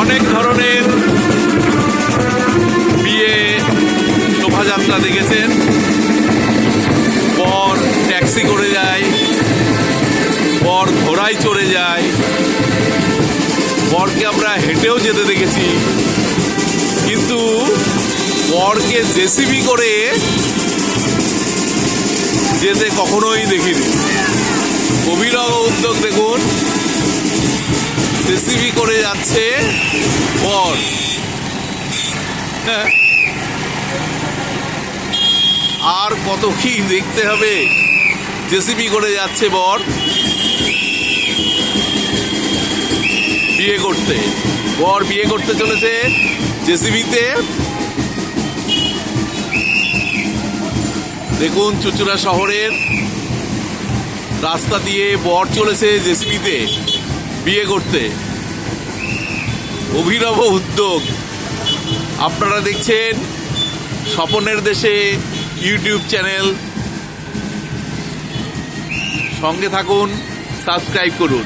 অনেক ধরনের বিয়ে শোভাযাত্রা দেখেছেন। বর ট্যাক্সি করে যায়, বর ঘোড়ায় চড়ে যায়। বরকে আমরা হেঁটেও যেতে দেখেছি। কিন্তু বরকে জেসিবি করে যেতে কখনোই দেখিনি। অভিনব উদ্যোগ দেখুন। জেসিবি করে যাচ্ছে। বর হ্যাঁ। আর কত কি দেখতে হবে? জেসিবি করে যাচ্ছে বর বিয়ে করতে। বর বিয়ে করতে চলেছে জেসিবিতে দেখুন চুচুড়া শহরের রাস্তা দিয়ে বর চলেছে জেসিবিতে বিয়ে করতে। অভিনব উদ্যোগ। আপনারা দেখছেন স্বপনের দেশে ইউটিউব চ্যানেল। সঙ্গে থাকুন সাবস্ক্রাইব করুন।